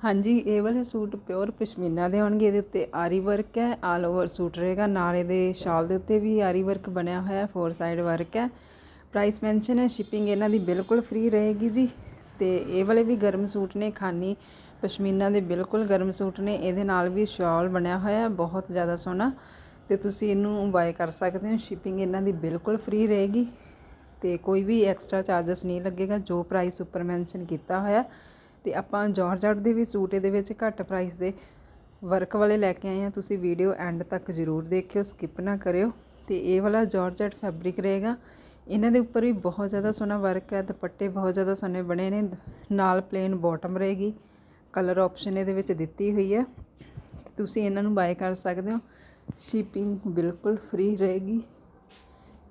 ਹਾਂਜੀ, ਇਹ ਵਾਲੇ ਸੂਟ ਪਿਓਰ ਪਸ਼ਮੀਨਾ ਦੇ ਹੋਣਗੇ ਇਹਦੇ ਉੱਤੇ ਆਰੀ ਵਰਕ ਹੈ ਆਲ ਓਵਰ ਸੂਟ ਰਹੇਗਾ, ਨਾਲ ਇਹਦੇ ਸ਼ਾਲ ਦੇ ਉੱਤੇ ਵੀ ਆਰੀ ਵਰਕ ਬਣਿਆ ਹੋਇਆ ਫੋਰ ਸਾਈਡ ਵਰਕ ਹੈ। ਪ੍ਰਾਈਸ ਮੈਂਸ਼ਨ ਹੈ ਸ਼ਿਪਿੰਗ ਇਹਨਾਂ ਦੀ ਬਿਲਕੁਲ ਫ੍ਰੀ ਰਹੇਗੀ ਜੀ। ਤੇ ਇਹ ਵਾਲੇ ਵੀ ਗਰਮ ਸੂਟ ਨੇ, ਖਾਨੀ ਪਸ਼ਮੀਨਾ ਦੇ ਬਿਲਕੁਲ ਗਰਮ ਸੂਟ ਨੇ, ਇਹਦੇ ਨਾਲ ਵੀ ਸ਼ਾਲ ਬਣਿਆ ਹੋਇਆ ਹੈ, ਬਹੁਤ ਜ਼ਿਆਦਾ ਸੋਹਣਾ। ਤੇ ਤੁਸੀਂ ਇਹਨੂੰ ਬਾਏ ਕਰ ਸਕਦੇ ਹੋ ਸ਼ਿਪਿੰਗ ਇਹਨਾਂ ਦੀ ਬਿਲਕੁਲ ਫ੍ਰੀ ਰਹੇਗੀ। ਤੇ ਕੋਈ ਵੀ ਐਕਸਟਰਾ ਚਾਰजेस ਨਹੀਂ ਲੱਗੇਗਾ, ਜੋ ਪ੍ਰਾਈਸ ਉੱਪਰ ਮੈਂਸ਼ਨ ਕੀਤਾ ਹੋਇਆ ਤੇ ਆਪਾਂ ਜਾਰਜਟ ਦੇ ਵੀ ਸੂਟ ਇਹਦੇ ਵਿੱਚ ਘੱਟ ਪ੍ਰਾਈਸ ਦੇ ਵਰਕ ਵਾਲੇ ਲੈ ਕੇ ਆਏ ਆ ਤੁਸੀਂ ਵੀਡੀਓ ਐਂਡ ਤੱਕ ਜ਼ਰੂਰ ਦੇਖਿਓ ਸਕਿਪ ਨਾ ਕਰਿਓ। ਤੇ ਇਹ ਵਾਲਾ ਜਾਰਜਟ ਫੈਬਰਿਕ ਰਹੇਗਾ। ਇਹਨਾਂ ਦੇ ਉੱਪਰ ਵੀ ਬਹੁਤ ਜ਼ਿਆਦਾ ਸੋਹਣਾ ਵਰਕ ਹੈ। ਦੁਪੱਟੇ ਬਹੁਤ ਜ਼ਿਆਦਾ ਸੋਹਣੇ ਬਣੇ ਨੇ। ਨਾਲ ਪਲੇਨ ਬਾਟਮ ਰਹੇਗੀ। ਕਲਰ ਆਪਸ਼ਨ ਇਹਦੇ ਵਿੱਚ ਦਿੱਤੀ ਹੋਈ ਹੈ। ਤੇ ਤੁਸੀਂ ਇਹਨਾਂ ਨੂੰ ਬਾਏ ਕਰ ਸਕਦੇ ਹੋ। ਸ਼ਿਪਿੰਗ ਬਿਲਕੁਲ ਫ੍ਰੀ ਰਹੇਗੀ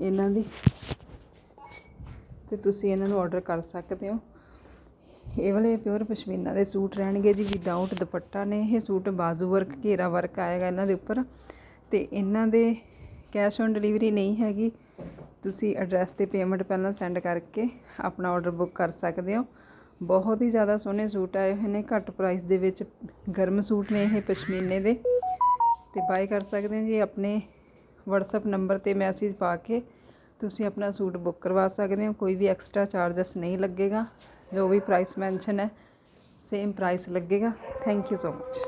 ਇਹਨਾਂ ਦੀ। ਤੇ ਤੁਸੀਂ ਇਹਨਾਂ ਨੂੰ ਆਰਡਰ ਕਰ ਸਕਦੇ ਹੋ। ਇਹ ਵਾਲੇ ਪਿਓਰ ਪਸ਼ਮੀਨਾ ਦੇ ਸੂਟ ਰਹਿਣਗੇ ਜੀ ਵਿਦਆਊਟ ਦੁਪੱਟਾ ਨੇ ਇਹ ਸੂਟ, ਬਾਜ਼ੂ ਵਰਕ ਘੇਰਾ ਵਰਕ ਆਏਗਾ ਇਹਨਾਂ ਦੇ ਉੱਪਰ। ਤੇ ਇਹਨਾਂ ਦੇ ਕੈਸ਼ ਔਨ ਡਿਲੀਵਰੀ ਨਹੀਂ ਹੈਗੀ। ਤੁਸੀਂ ਐਡਰੈਸ ਤੇ ਪੇਮੈਂਟ ਪਹਿਲਾਂ ਸੈਂਡ ਕਰਕੇ ਆਪਣਾ ਆਰਡਰ ਬੁੱਕ ਕਰ ਸਕਦੇ ਹੋ। ਬਹੁਤ ਹੀ ਜ਼ਿਆਦਾ ਸੋਹਣੇ ਸੂਟ ਆਏ ਹੋਏ ਨੇ, ਘੱਟ ਪ੍ਰਾਈਸ ਦੇ ਵਿੱਚ ਗਰਮ ਸੂਟ ਨੇ ਇਹ ਪਸ਼ਮੀਨੇ ਦੇ। ਤੇ ਬਾਏ ਕਰ ਸਕਦੇ ਹੋ ਜੀ ਆਪਣੇ WhatsApp ਨੰਬਰ ਤੇ ਮੈਸੇਜ ਪਾ ਕੇ। ਤੁਸੀਂ ਆਪਣਾ ਸੂਟ ਬੁੱਕ ਕਰਵਾ ਸਕਦੇ ਹੋ, ਕੋਈ ਵੀ ਐਕਸਟਰਾ ਚਾਰजेस ਨਹੀਂ ਲੱਗੇਗਾ। ਜੋ ਵੀ ਪ੍ਰਾਈਸ ਮੈਂਸ਼ਨ ਹੈ ਸੇਮ ਪ੍ਰਾਈਸ ਲੱਗੇਗਾ। Thank you so much